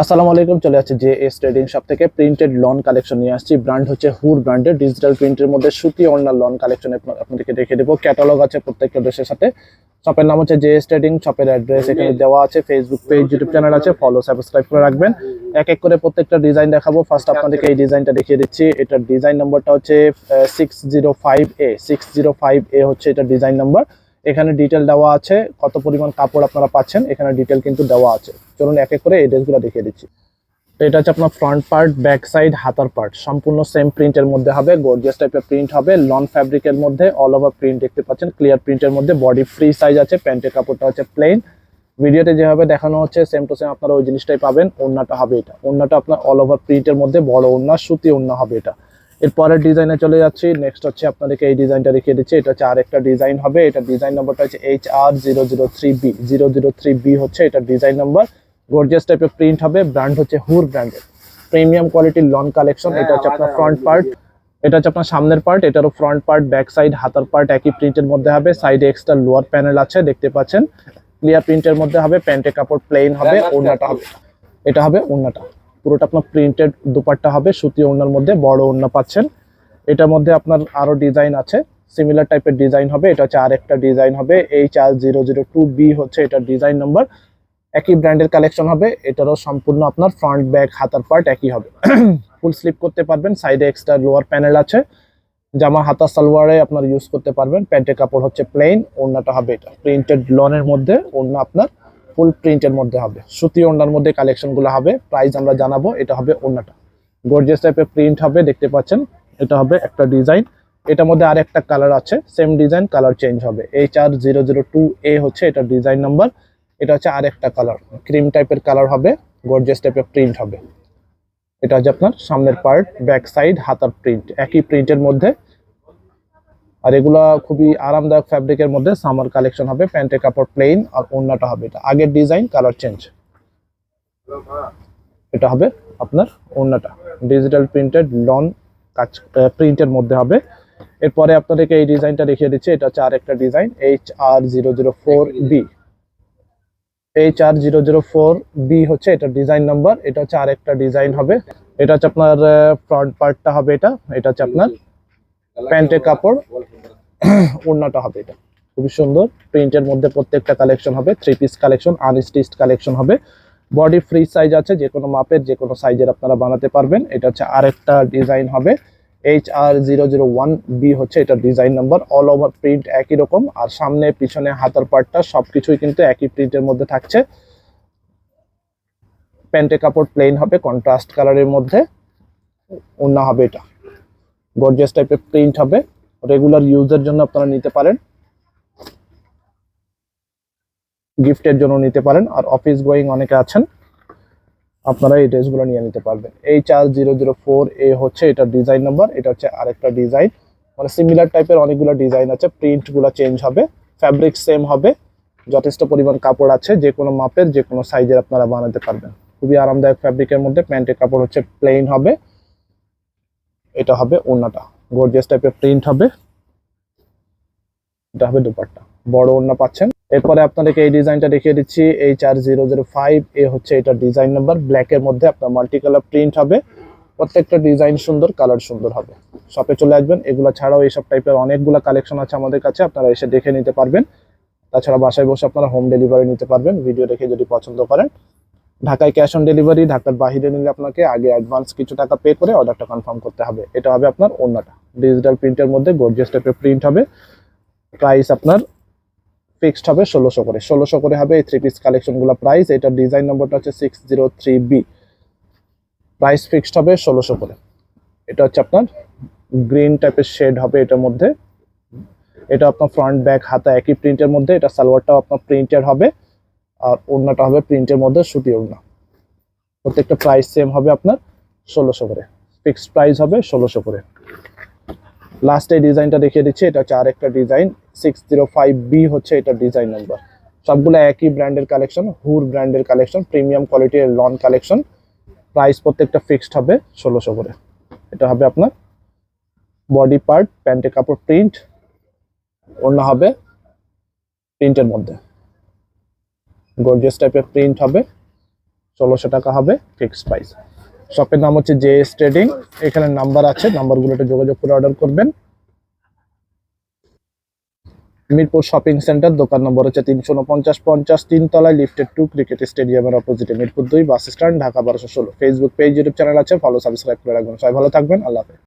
আসসালামু আলাইকুম, চলে আসছে যে এস ট্রেডিং শপ থেকে। প্রিন্টেড লন কালেকশন নিয়ে আসছি। ব্র্যান্ড হচ্ছে হুর ব্র্যান্ডের ডিজিটাল প্রিন্টের মধ্যে সুতি অন্যান্য লন কালেকশন আপনাদেরকে দেখে দেবো। ক্যাটালগ আছে প্রত্যেকটা ড্রেসের সাথে। শপের নাম হচ্ছে জে এস ট্রেডিং শপের অ্যাড্রেস এখানে দেওয়া আছে। ফেসবুক পেজ ইউটিউব চ্যানেল আছে। ফলো সাবস্ক্রাইব করে রাখবেন। এক এক করে প্রত্যেকটা ডিজাইন দেখাবো। ফার্স্ট আপনাদেরকে এই ডিজাইনটা দেখিয়ে দিচ্ছি। এটার ডিজাইন নাম্বারটা হচ্ছে six zero five A six zero five A হচ্ছে এটা ডিজাইন নাম্বার এখানে ডিটেল দেওয়া আছে কত পরিমাণ কাপড় আপনারা পাচ্ছেন, এখানে ডিটেল কিন্তু দেওয়া আছে। চলুন এক এক করে এই ড্রেসগুলো দেখিয়ে দিচ্ছি। তো এটা হচ্ছে আপনার ফ্রন্ট পার্ট ব্যাক সাইড হাতার পার্ট সম্পূর্ণ সেম প্রিন্টের মধ্যে হবে গর্জিয়াস টাইপের প্রিন্ট হবে লন ফ্যাব্রিকের মধ্যে অল ওভার প্রিন্ট দেখতে পাচ্ছেন ক্লিয়ার প্রিন্টের মধ্যে বডি ফ্রি সাইজ আছে প্যান্টের কাপড়টা হচ্ছে প্লেন ভিডিওতে যেভাবে দেখানো হচ্ছে সেম টু সেম আপনারা ওই জিনিসটাই পাবেন, ওড়নাটা হবে এটা। ওড়নাটা আপনার অল ওভার প্রিন্টের মধ্যে বড় ওড়না, সুতি ওড়না হবে এটা। এরপরের ডিজাইনে চলে যাচ্ছি। নেক্সট হচ্ছে আপনাদেরকে এই ডিজাইনটা রেখে দিচ্ছি। এটা হচ্ছে আরেকটা ডিজাইন হবে। এটা ডিজাইন নাম্বারটা হচ্ছে H R zero zero three B zero zero three B হচ্ছে এটা ডিজাইন নাম্বার গর্জিয়াস টাইপের প্রিন্ট হবে। ব্র্যান্ড হচ্ছে হুর ব্র্যান্ডের প্রিমিয়াম কোয়ালিটির লন কালেকশন এটা হচ্ছে আপনার ফ্রন্ট পার্ট এটা হচ্ছে আপনার সামনের পার্ট এটারও ফ্রন্ট পার্ট ব্যাক সাইড হাতার পার্ট একই প্রিন্টের মধ্যে হবে। সাইডে এক্সট্রা লোয়ার প্যানেল আছে দেখতে পাচ্ছেন। ক্লিয়ার প্রিন্টের মধ্যে হবে। প্যান্টের কাপড় প্লেন হবে। ওড়নাটা হবে। এটা হবে ওড়নাটা। পুরোটা আপনার প্রিন্টেড দুপাট্টা হবে, সুতি ওড়নার মধ্যে বড় ওড়না পাচ্ছেন। এটার মধ্যে আপনার আরও ডিজাইন আছে সিমিলার টাইপের ডিজাইন হবে, এটা হচ্ছে আরেকটা ডিজাইন হবে H R zero zero two B হচ্ছে এটার ডিজাইন নাম্বার একই ব্র্যান্ডের কালেকশন হবে, এটারও সম্পূর্ণ আপনার ফ্রন্ট ব্যাক হাতার পার্ট একই হবে। ফুল স্লিপ করতে পারবেন সাইডে এক্সট্রা লোয়ার প্যানেল আছে। জামা, হাতা, সালোয়ারে আপনার ইউজ করতে পারবেন, প্যান্টের কাপড় হচ্ছে প্লেন ওড়নাটা হবে এটা প্রিন্টেড লনের মধ্যে, ওড়না আপনার ফুল প্রিন্টের মধ্যে হবে। সুতি ওড়নার মধ্যে কালেকশনগুলো হবে প্রাইস আমরা জানাব, এটা হবে ওড়নাটা। গর্জিয়াস টাইপের প্রিন্ট হবে, দেখতে পাচ্ছেন, এটা হবে একটা ডিজাইন এটার মধ্যে আর একটা কালার আছে সেম ডিজাইন কালার চেঞ্জ হবে। H R zero zero two A হচ্ছে এটা ডিজাইন নাম্বার এটা হচ্ছে আর একটা কালার ক্রিম টাইপের কালার হবে গর্জিয়াস টাইপের প্রিন্ট হবে। এটা হচ্ছে আপনার সামনের পার্ট ব্যাক সাইড হাতার প্রিন্ট একই প্রিন্টের মধ্যে আর এগুলা খুবই আরামদায়ক ফ্যাব্রিকের মধ্যে সামার কালেকশন হবে প্যান্টের কাপড় প্লেন আর ওড়নাটা হবে এটা। আগের ডিজাইন কালার চেঞ্জ এটা হবে আপনার ওড়নাটা। ডিজিটাল প্রিন্টেড লন কাজ প্রিন্টের মধ্যে হবে। এরপরে আপনাদেরকে এই ডিজাইনটা দেখিয়ে দিচ্ছি। এটা হচ্ছে আরেকটা design H R zero zero four B H R zero zero four B হচ্ছে এটা ডিজাইন নাম্বার এটা হচ্ছে আরেকটা ডিজাইন হবে। এটা হচ্ছে আপনার ফ্রন্ট পার্টটা হবে এটা। এটা হচ্ছে আপনার প্যান্টের কাপড়। ওড়নাটা হবে এটা। খুবই সুন্দর। প্রিন্টের মধ্যে প্রত্যেকটা কালেকশন হবে। Three piece collection unstitched collection হবে। বডি ফ্রি সাইজ আছে যে কোনো মাপের যে কোনো সাইজের আপনারা বানাতে পারবেন। এটা হচ্ছে আরেকটা ডিজাইন হবে। H R zero zero one B হচ্ছে এটা design number all over print একই রকম। আর সামনে পিছনে হাতার পার্টটা সবকিছুই কিন্তু একই প্রিন্টের মধ্যে থাকছে। প্যান্টের কাপড় প্লেন হবে কন্ট্রাস্ট কালারের মধ্যে। ওড়না হবে এটা। গর্জিয়াস টাইপের প্রিন্ট হবে। রেগুলার ইউজের জন্য আপনারা নিতে পারেন। গিফটের জন্য নিতে পারেন। আর অফিস গোয়িং অনেকে আছেন, আপনারা এই ড্রেসগুলো নিয়ে নিতে পারবেন। এই চার জিরো জিরো ফোর এ হচ্ছে এটা ডিজাইন নাম্বার এটা হচ্ছে আরেকটা ডিজাইন মানে সিমিলার টাইপের অনেকগুলো ডিজাইন আছে প্রিন্টগুলো চেঞ্জ হবে ফ্যাব্রিক সেম হবে, যথেষ্ট পরিমাণ কাপড় আছে, যে কোনো মাপের, যে কোনো সাইজের আপনারা বানাতে পারবেন। খুবই আরামদায়ক ফ্যাব্রিকের মধ্যে প্যান্টের কাপড় হচ্ছে প্লেন হবে। এটা হবে ওড়নাটা। গর্জিয়াস টাইপের প্রিন্ট হবে। এটা হবে দুপাট্টা। বড় ওড়না পাচ্ছেন। এরপরে আপনাদেরকে এই ডিজাইনটা দেখিয়ে দিচ্ছি। এই চার জিরো জিরো ফাইভ এ হচ্ছে এটা ডিজাইন নাম্বার ব্ল্যাকের মধ্যে আপনার মাল্টি কালার প্রিন্ট হবে। প্রত্যেকটা ডিজাইন সুন্দর কালার সুন্দর হবে। শপে চলে আসবেন। এগুলো ছাড়াও এইসব টাইপের অনেকগুলো কালেকশন আছে আমাদের কাছে। আপনারা এসে দেখে নিতে পারবেন। তাছাড়া বাসায় বসে আপনারা হোম ডেলিভারি নিতে পারবেন। ভিডিও দেখে যদি পছন্দ করেন। ঢাকায় ক্যাশ অন ডেলিভারি ঢাকার বাইরে নিলে আপনাকে আগে অ্যাডভান্স কিছু টাকা পে করে অর্ডারটা কনফার্ম করতে হবে। এটা হবে আপনার অন্যটা ডিজিটাল প্রিন্টের মধ্যে গর্জিয়াস টাইপের প্রিন্ট হবে। প্রাইস আপনার ফিক্সড হবে ষোলোশো করে। ষোলোশো করে হবে এই থ্রি পিস কালেকশনগুলো প্রাইস এটার ডিজাইন নম্বরটা হচ্ছে six zero three B price fixed হবে ষোলোশো করে। এটা হচ্ছে আপনার গ্রিন টাইপের শেড হবে এটার মধ্যে। এটা আপনার ফ্রন্ট ব্যাক হাতা একই প্রিন্টের মধ্যে। এটা সালোয়ারটাও আপনার প্রিন্টের হবে। আর ওড়নাটা হবে প্রিন্টের মধ্যে সুতি ওড়না। প্রত্যেকটা প্রাইস সেম হবে আপনার ষোলোশো করে। ফিক্সড প্রাইস হবে ষোলোশো করে। লাস্ট এই ডিজাইনটা দেখিয়ে দিচ্ছি, এটা হচ্ছে আরেকটা design six zero five B হচ্ছে এটা ডিজাইন নাম্বার সবগুলো একই ব্র্যান্ডের কালেকশন হুর ব্র্যান্ডের কালেকশন প্রিমিয়াম কোয়ালিটির লন কালেকশন প্রাইস প্রত্যেকটা ফিক্সড হবে ষোলোশো করে। এটা হবে আপনার বডি পার্ট প্যান্টের কাপড় প্রিন্ট অন্য হবে প্রিন্টের মধ্যে। গর্জিয়াস টাইপের প্রিন্ট হবে। ষোলোশো টাকা হবে ফিক্সড প্রাইস শপের নাম হচ্ছে জে এস ট্রেডিং এখানে নাম্বার আছে নাম্বারগুলোতে যোগাযোগ করে অর্ডার করবেন। মিরপুর শপিং সেন্টার দোকান নম্বর হচ্ছে তিনশো উনপঞ্চাশ পঞ্চাশ, তিনতলায় লিফটেড টু ক্রিকেট স্টেডিয়ামের অপোজিটে মিরপুর দুই, বাস স্ট্যান্ড ঢাকা বারোশো ষোলো। ফেসবুক পেজ ইউটিউব চ্যানেল আছে ফলো সাবস্ক্রাইব করে রাখবেন। সবাই ভালো থাকবেন, আল্লাহ হাফেজ।